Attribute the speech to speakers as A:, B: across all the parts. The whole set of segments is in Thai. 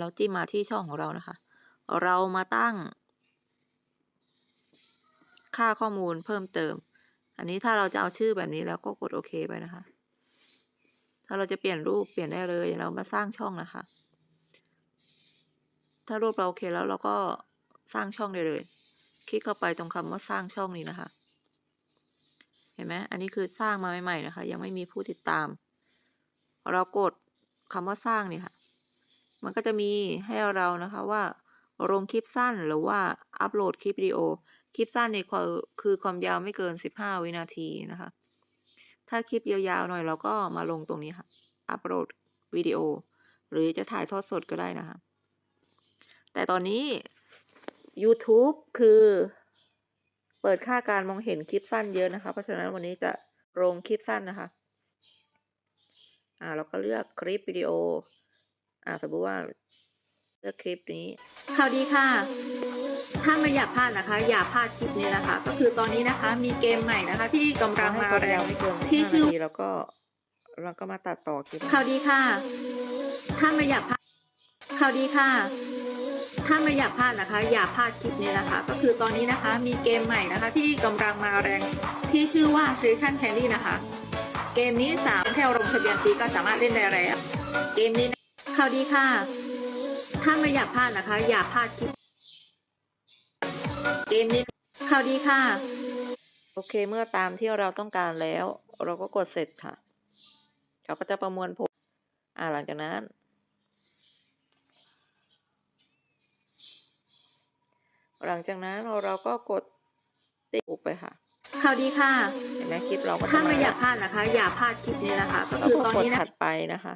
A: เราจิ้มมาที่ช่องของเรานะคะ เรามาตั้ง ค่าข้อมูลเพิ่มเติม อันนี้ถ้าเราจะเอาชื่อแบบนี้แล้วก็กดโอเคไปนะคะ ถ้าเราจะเปลี่ยนรูปเปลี่ยนได้เลยเรามาสร้างช่องนะคะ ถ้ารูปเราโอเคแล้วเราก็สร้างช่องได้เลย คลิกเข้าไปตรงคำว่าสร้างช่องนี้นะคะ เห็นไหมอันนี้คือสร้างมาใหม่ๆนะคะ ยังไม่มีผู้ติดตาม เรากดคำว่าสร้างนี่ค่ะ มันก็จะมีให้เรานะคะว่าลงคลิปสั้นหรือว่าอัปโหลดคลิปวิดีโอ คลิปสั้นในคือคือความยาวไม่เกิน 15 วินาทีนะคะ ถ้าคลิปยาวๆหน่อยเราก็มาลงตรงนี้ค่ะ อัปโหลดวิดีโอ หรือจะถ่ายทอดสดก็ได้นะคะ แต่ตอนนี้ YouTube คือเปิดค่าการมองเห็นคลิปสั้นเยอะนะคะ เพราะฉะนั้นวันนี้จะลงคลิปสั้นนะคะ อ่าเราก็เลือกคลิปวิดีโอ อ่าสมมติว่าเลือกคลิปนี้ข่าวดีค่ะ ถ้าไม่อยากพลาดนะคะ อย่าพลาดคลิปนี้นะคะ ก็คือตอนนี้นะคะ มีเกมใหม่นะคะ ที่กำลังมาแรงที่ชื่อแล้วก็เราก็มาตัดต่อคลิปข่าวดีค่ะ ถ้าไม่อยากพลาดข่าวดีค่ะ ถ้าไม่อยากพลาดนะคะ อย่าพลาดคลิปนี้นะคะ ก็คือตอนนี้นะคะ มีเกมใหม่นะคะ ที่กำลังมาแรงที่ชื่อว่า Station Candy นะคะ เกมนี้สามแค่ลงทะเบียนฟรีก็สามารถเล่นได้แล้ว เกมนี้นะ ข่าวดีค่ะ ถ้าไม่อยากพลาดนะคะ อย่าพลาดคลิปเกมนี้ข่าวดีค่ะ โอเคเมื่อตามที่เราต้องการแล้ว เราก็กดเสร็จค่ะเขาก็จะประมวลผลอ่าหลังจากนั้น หลังจากนั้นเราก็กดติดอุปไปค่ะข่าวดีค่ะเห็นไหมคลิปเราก็จะ
B: ถ้าไม่
A: แล้ว
B: อยากพลาดนะคะ อย่าพลาดคลิปนี้นะคะ ก็
A: แล้ว
B: คือ
A: ก็
B: ตอน
A: กด
B: นี้นะ
A: ถัดไปนะคะ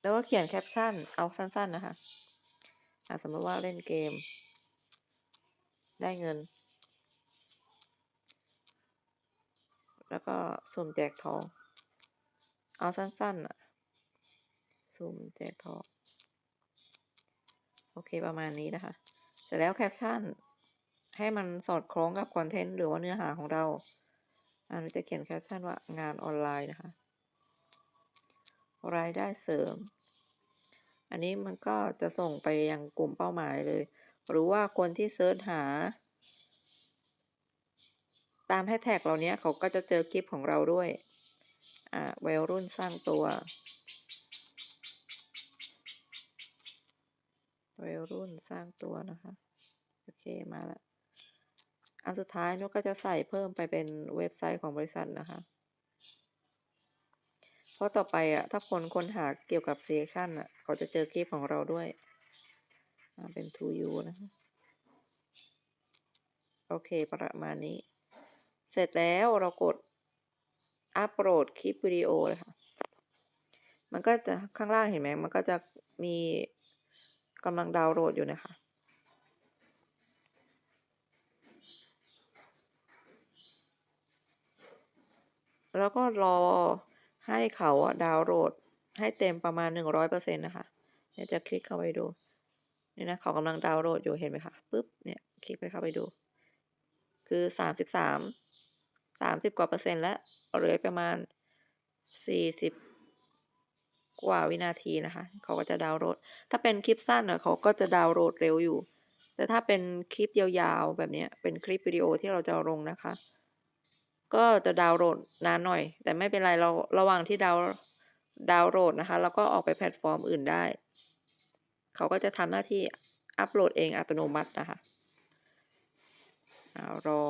A: แล้วก็เขียนแคปชั่น เอาสั้น ๆ นะคะอะสมมติว่าเล่นเกม ได้เงิน แล้วก็สุ่มแจกทอง เอาสั้นๆอะสุ่มแจกทอง โอเคประมาณนี้นะคะ เสร็จแล้วแคปชั่น ให้มันสอดคล้องกับคอนเทนต์หรือว่าเนื้อหาของเราอ่าเราจะเขียนแคปชั่นว่างานออนไลน์นะคะ รายได้เสริม อันนี้มันก็จะส่งไปยังกลุ่มเป้าหมายเลย หรือว่าคนที่เซิร์ชหา ตามแฮชแท็กเหล่านี้เขาก็จะเจอคลิปของเราด้วย อ่าวัยรุ่นสร้างตัววัยรุ่นสร้างตัวนะคะ โอเคมาล้วอันสุดท้ายนุกก็จะใส่เพิ่มไปเป็นเว็บไซต์ของบริษัทนะคะ ราะต่อไปอะถ้าคนค้นหาเกี่ยวกับเซสชันอะเขาจะเจอคลิปของเราด้วย เป็น to you นะคะโอเค ประมาณนี้ เสร็จแล้วเรากดอัปโหลดคลิปวิดีโอเลยค่ะ มันก็จะข้างล่างเห็นไหม มันก็จะมีกำลังดาวน์โหลดอยู่นะคะ แล้วก็รอ ให้เขาดาวน์โหลดให้เต็มประมาณหนึ่งร้อยเปอร์เซ็นต์นะคะเดี๋ยวจะคลิกเข้าไปดูนี่นะเขากำลังดาวน์โหลดอยู่เห็นไหมคะปุ๊บเนี่ยคลิกไปเข้าไปดู คือสามสิบสามสามสิบกว่าเปอร์เซ็นต์แล้วเหลือประมาณสี่สิบกว่าวินาทีนะคะ เขาก็จะดาวน์โหลด ถ้าเป็นคลิปสั้นอะเขาก็จะดาวน์โหลดเร็วอยู่ แต่ถ้าเป็นคลิปยาวๆแบบนี้เป็นคลิปวิดีโอที่เราจะลงนะคะ ก็จะดาวน์โหลดนานหน่อย แต่ไม่เป็นไรเราระหว่างที่ดาวดาวน์โหลดนะคะ แล้วก็ออกไปแพลตฟอร์มอื่นได้ เขาก็จะทำหน้าที่อัปโหลดเองอัตโนมัตินะคะเอารอ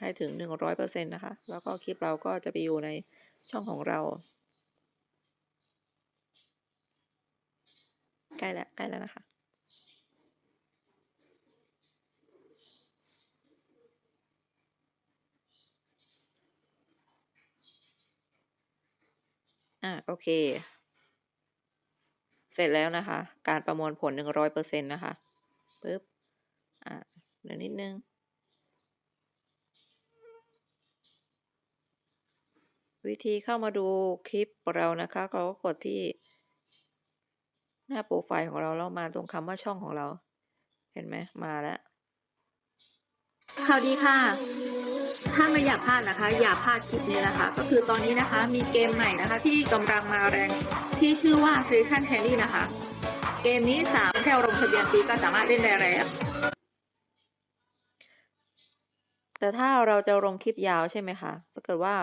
A: ให้ถึงหนึ่งร้อยเปอร์เซ็นต์นะคะ แล้วก็คลิปเราก็จะไปอยู่ในช่องของเรา ใกล้แล้วใกล้แล้วนะคะ อ่าโอเค เสร็จแล้วนะคะ การประมวลผลหนึ่งร้อยเปอร์เซ็นต์นะคะปึ๊บอ่าเดี๋ยวนิดนึงวิธีเข้ามาดูคลิปเรานะคะเราก็กดที่ หน้าโปรไฟล์ของเราแล้วมาตรงคำว่าช่องของเรา เห็นไหมมาแล้ว
B: ข่าวดีค่ะ ถ้าไม่อยากพลาดนะคะ อย่าพลาดคลิปนี้นะคะ ก็คือตอนนี้นะคะมีเกมใหม่นะคะ ที่กำลังมาแรงที่ชื่อว่า Station Harry นะคะ เกมนี้สามแค่ลงทะเบียนฟรีก็สามารถเล่นได้แล้ว
A: แต่ถ้าเราจะลงคลิปยาวใช่ไหมคะถ้าเกิดว่า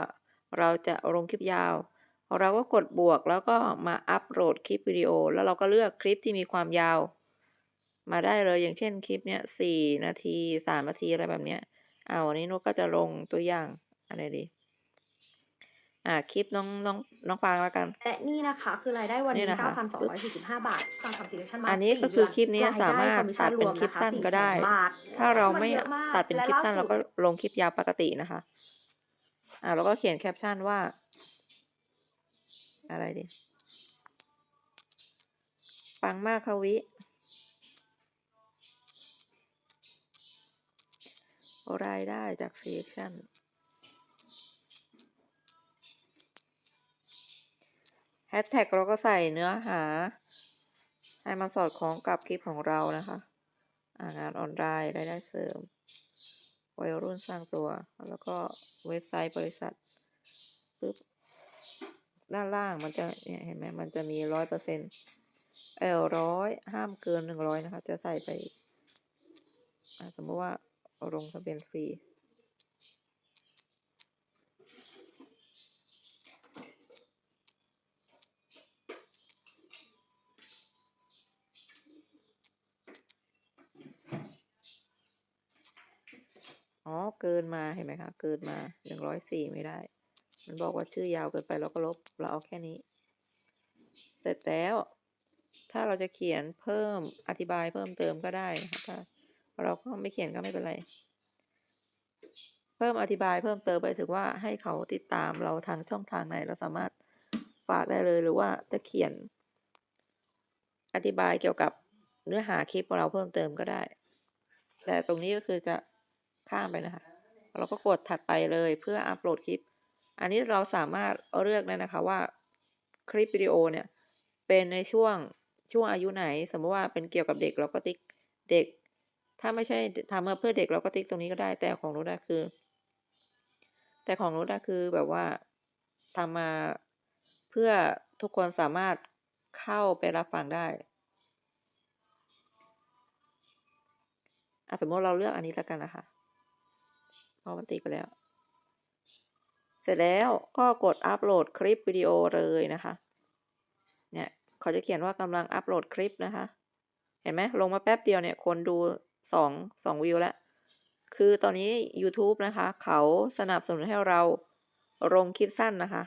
A: เราจะลงคลิปยาว เราก็กดบวกแล้วก็มาอัปโหลดคลิปวิดีโอ แล้วเราก็เลือกคลิปที่มีความยาว มาได้เลยอย่างเช่นคลิปเนี้ยสี่นาทีสามนาทีอะไรแบบเนี้ย อาวันนี้นุกก็จะลงตัวอย่างอะไรดีอ่าคลิปน้องน้องน้องฟางแล้วกัน
C: และนี่นะคะ คือรายได้วัน
A: นี่
C: นี้
A: นะคะ
C: 9,245 บาทตามคำ selection มา
A: อันนี้ก็คือคลิปนี้สามารถตัดเป็นคลิปสั้นก็ได้ ถ้าเราไม่ตัดเป็นคลิปสั้นเราก็ลงคลิปยาวปกตินะคะ อ่าแล้วก็เขียนแคปชั่นว่า อะไรดี ปังมากค่ะวิ รายได้จาก selection แฮชแท็กเราก็ใส่เนื้อหา ให้มันสอดคล้องกับคลิปของเรานะคะางานออนไลน์รายได้เสริมวัยรุ่นสร้างตัว แล้วก็เว็บไซต์บริษัทปึ๊บด้านล่างมันจะเนี่ยเห็นไหมมันจะมีร้อยเปอร์เซ็นต์เออร้อยห้ามเกินหนึ่งร้อยนะคะ จะใส่ไป สมมติว่า ลงทะเบียนฟรีอ๋อ เกินมาเห็นไหมคะ เกินมาหนึ่งร้อยสี่ไม่ได้ มันบอกว่าชื่อยาวเกินไปเราก็ลบ เราเอาแค่นี้ เสร็จแล้ว ถ้าเราจะเขียนเพิ่มอธิบายเพิ่มเติมก็ได้นะคะถ้า เราก็ไม่เขียนก็ไม่เป็นไร เพิ่มอธิบายเพิ่มเติมไปถึงว่าให้เขาติดตามเราทางช่องทางไหนเราสามารถฝากได้เลยหรือว่าจะเขียน อธิบายเกี่ยวกับเนื้อหาคลิปของเราเพิ่มเติมก็ได้ แต่ตรงนี้ก็คือจะข้ามไปนะคะ เราก็กดถัดไปเลยเพื่ออัปโหลดคลิป อันนี้เราสามารถเลือกได้นะคะว่าคลิปวิดีโอเนี่ยเป็นในช่วงช่วงอายุไหน สมมติว่าเป็นเกี่ยวกับเด็กเราก็ติ๊กเด็ก ถ้าไม่ใช่ทำมาเพื่อเด็กเราก็ติ๊กตรงนี้ก็ได้ แต่ของนุชอะคือ แต่ของนุชอะคือแบบว่าทำมาเพื่อทุกคนสามารถเข้าไปรับฟังได้สมมติเราเลือกอันนี้แล้วกันนะคะเพราะมันติ๊กไปแล้ว เสร็จแล้วก็กดอัปโหลดคลิปวิดีโอเลยนะคะ เนี่ยเขาจะเขียนว่ากำลังอัปโหลดคลิปนะคะ เห็นไหมลงมาแป๊บเดียวเนี่ยคนดู สองสองวิวแล้วคือตอนนี้ YouTube นะคะ เขาสนับสนุนให้เราลงคลิปสั้นนะคะ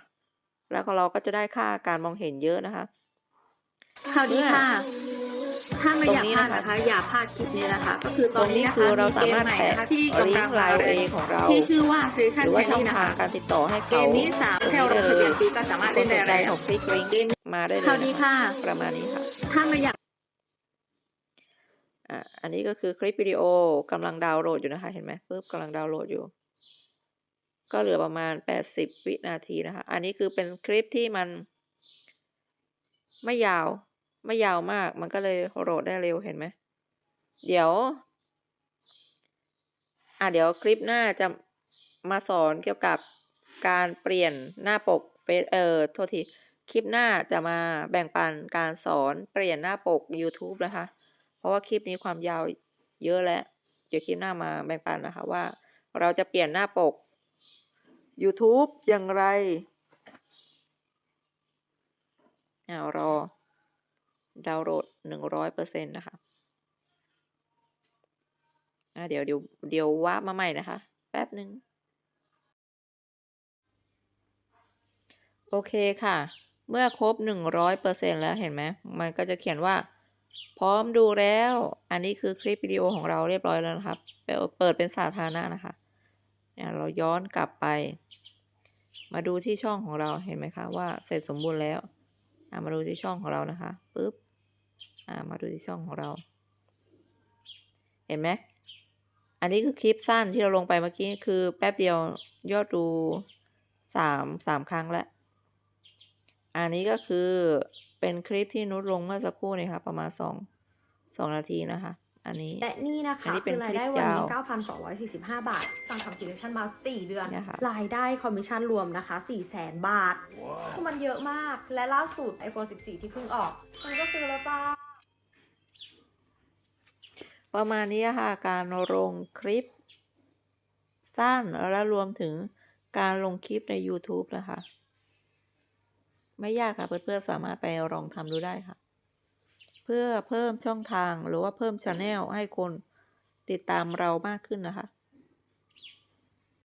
A: แล้วก็เราก็จะได้ค่าการมองเห็นเยอะนะคะ
B: ข่าวดีค่ะ ถ้าไม่อยากพลาด
A: ตรงนี้นะคะ
B: นะคะ อย่าพลาดคลิปนี้นะคะ ก็คือต
A: ต
B: อ
A: ร
B: น
A: ง
B: นี้
A: นี้
B: นะ
A: คื
B: คะ
A: อเรา
B: มี
A: สา
B: เกม
A: มารถ
B: ใหม่
A: แปะ
B: นะคะที่
A: ลิ
B: กำลั
A: ง
B: ง
A: ก์ไล
B: มา
A: น์
B: แร
A: เองของเรา
B: ที่ชื่อว่า
A: ห
B: Station
A: รือว่าช่อง
B: Harry นะ
A: ทาง
B: คะ
A: การติดต่อให้
B: เก
A: เขา
B: มนี้สามแค่ลงทะเบียนฟรีก็สามารถ
A: ค
B: เล่
A: น
B: น
A: ส
B: ได้
A: นใจ
B: แล้ว
A: ของคลิกลิงก์
B: เกม
A: มาได้เลย
B: ข่าวดี
A: นะคะ
B: ค่ะ
A: ประมาณนี้ค่ะ
B: ถ้าไม่อยาก
A: อะอันนี้ก็คือคลิปวิดีโอกำลังดาวน์โหลดอยู่นะคะ เห็นไหมปึ๊บกำลังดาวน์โหลดอยู่ ก็เหลือประมาณแปดสิบวินาทีนะคะ อันนี้คือเป็นคลิปที่มัน ไม่ยาว ไม่ยาวมาก มันก็เลยโหลดได้เร็วเห็นไหม เดี๋ยว อะเดี๋ยวคลิปหน้าจะมาสอนเกี่ยวกับการเปลี่ยนหน้าปกเฟซเออโทษที คลิปหน้าจะมาแบ่งปันการสอนเปลี่ยนหน้าปก YouTube นะคะ ราะว่าคลิปนี้ความยาวเยอะแล้ว เดี๋ยวคลิปหน้ามาแบ่งปันนะคะว่า เราจะเปลี่ยนหน้าปก YouTube อย่างไรเอารอ ดาวน์โหลดหนึ่งร้อยเปอร์เซ็นต์นะคะเดี๋ยวเดี๋ยวเดี๋ยวว่ามาใหม่นะคะ แป๊บหนึ่งโอเคค่ะ เมื่อครบหนึ่งร้อยเปอร์เซ็นแล้วเห็นไหม มันก็จะเขียนว่า พร้อมดูแล้ว อันนี้คือคลิปวิดีโอของเราเรียบร้อยแล้วนะครับ เปิดเป็นสาธารณะนะคะเนี่ยเราย้อนกลับไป มาดูที่ช่องของเราเห็นไหมคะว่าเสร็จสมบูรณ์แล้วอะมาดูที่ช่องของเรานะคะปึ๊บอ่ามาดูที่ช่องของเรา เห็นไหมอันนี้คือคลิปสั้นที่เราลงไปเมื่อกี้คือแป๊บเดียวยอดดูสามสามครั้งแล้ว อันนี้ก็คือเป็นคลิปที่นุชลงเมื่อสักครู่นี่ค่ะประมาณสองสองนาทีนะคะ อันนี้
C: และนี่นะ
A: อั
C: คะ
A: นนี้เป็
C: คื
A: น
C: อรายได้วันนี้
A: คลิปยาว
C: 9,245 บาทสั่งทำ selection มา 4 เดือน
A: เนี่ยค่ะ
C: รายได้คอมมิชชั่นรวมนะคะ400,000 บาทคือมันเยอะมากและล่าสุด iPhone 14 ที่เพิ่งออกมันก็ซื้อแล้วจ้า
A: ประมาณนี้ค่ะ การลงคลิป สั้นและรวมถึงการลงคลิปใน YouTube นะคะ ไม่ยากค่ะเพื่อนๆสามารถไปลองทำดูได้ค่ะ เพื่อเพิ่มช่องทางหรือว่าเพิ่มช anel ให้คนติดตามเรามากขึ้นนะคะ